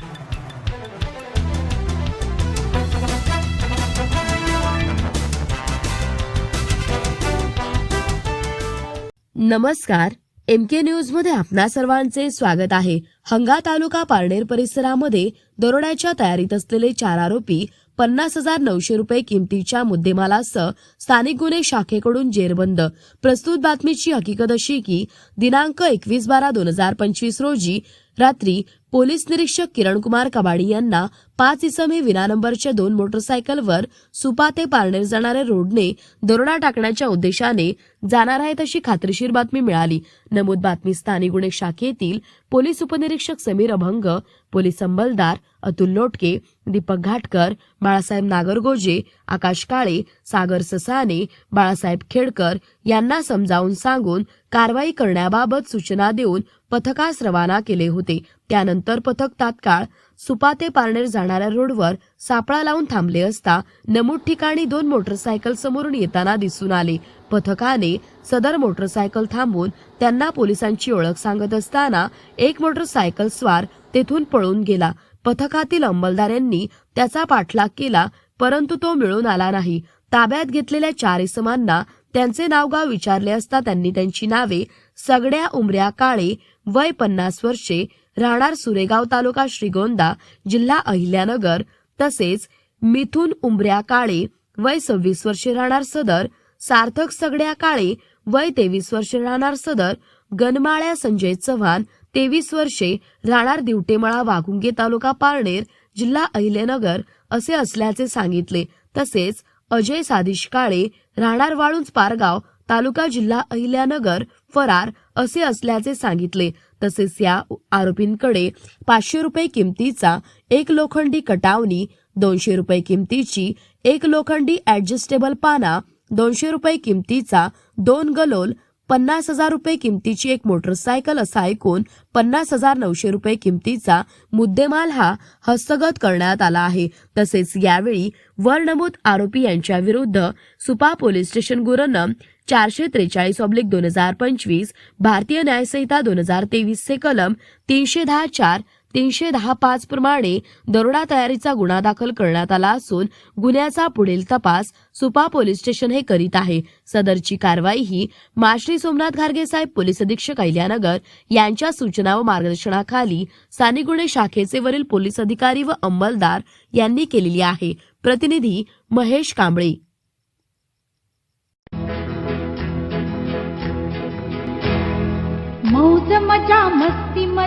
नमस्कार एम के न्यूजमध्ये आपणा सर्वांचे स्वागत आहे. हंगा तालुका पारनेर परिसरामध्ये दरोड्याच्या तयारीत असलेले चार आरोपी पन्नास हजार नऊशे रुपये किमतीच्या मुद्देमालासह स्थानिक गुन्हे शाखेकडून जेरबंद. प्रस्तुत बातमीची हकीकत अशी की दिनांक एकवीस बारा दोन हजार पंचवीस रोजी रात्री पोलीस निरीक्षक किरणकुमार कबाडी यांना पाच इसमे विना नंबरच्या दोन मोटरसायकलवर सुपा ते पारनेर जाणाऱ्या रोडने दरोडा टाकण्याच्या उद्देशाने जाणार आहेत अशी खात्रीशीर बातमी मिळाली. नमूद बातमी स्थानिक गुन्हे शाखेतील पोलीस उपनिरीक्षक समीर अभंग पोलीस अंमलदार अतुल लोटके दीपक घाटकर बाळासाहेब नागरगोजे आकाश काळे सागर ससाने बाळासाहेब खेडकर यांना समजावून सांगून कारवाई करण्याबाबत सूचना देऊन पथकास रवाना केले होते. त्यानंतर पथक तात्काळ सुपा ते पारनेर जाणाऱ्या रोडवर सापळा लावून थांबले असता नमूद ठिकाणी दोन मोटरसायकल समोरून येताना दिसून आले. पथकाने सदर मोटरसायकल थांबून त्यांना पोलिसांची ओळख सांगत असताना एक मोटरसायकल स्वार तेथून पळून गेला. पथकातील अंमलदारांनी त्याचा पाठलाग केला परंतु तो मिळून आला नाही. ताब्यात घेतलेल्या चार इसमांना त्यांचे नावगाव विचारले असता त्यांनी त्यांची नावे सगळ्या उमऱ्या काळे वय पन्नास वर्षे राहणार सुरेगाव तालुका श्रीगोंदा जिल्हा अहिल्यानगर. तसेच मिथुन उमऱ्या काळे वय सव्वीस वर्षे राहणार सदर सार्थक सगळ्या काळे वय तेवीस वर्षे राहणार सदर गनमाळ्या संजय चव्हाण तेवीस वर्षे राहणार दिवटेमळा वाघुंगे तालुका पारनेर जिल्हा अहिल्यानगर असे असल्याचे सांगितले. तसेच अजय सादिश काळे राहणार वाळूंज पारगाव तालुका जिल्हा अहिल्यानगर फरार असे असल्याचे सांगितले. तसेच या आरोपींकडे पाचशे रुपये किमतीचा एक लोखंडी कटावणी दोनशे रुपये किमतीची एक लोखंडी ऍडजस्टेबल पाना दोनशे रुपये किमतीचा दोन गलोल पन्नास हजार रुपये किमतीची एक मोटरसायकल असा ऐकून पन्नास हजार नऊशे रुपये किमतीचा मुद्देमाल हा हस्तगत करण्यात आला आहे. तसेच यावेळी वर नमूद आरोपी यांच्या विरुद्ध सुपा पोलीस स्टेशन गुरनं चारशे त्रेचाळीस ऑब्लिक दोन हजार पंचवीस भारतीय न्यायसंहिता दोन हजार तेवीसचे कलम तीनशे दहा चार तीनशे दहा पाच प्रमाणे दरोडा तयारीचा गुन्हा दाखल करण्यात आला असून गुन्ह्याचा पुढील तपास सुपा पोलीस स्टेशन हे करीत आहे. सदरची कारवाई ही माश्री सोमनाथ घारगे साहेब पोलीस अधीक्षक अहिल्यानगर यांच्या सूचना व मार्गदर्शनाखाली स्थानिक गुन्हे शाखेचे वरील पोलीस अधिकारी व अंमलदार यांनी केलेली आहे. प्रतिनिधी महेश कांबळे.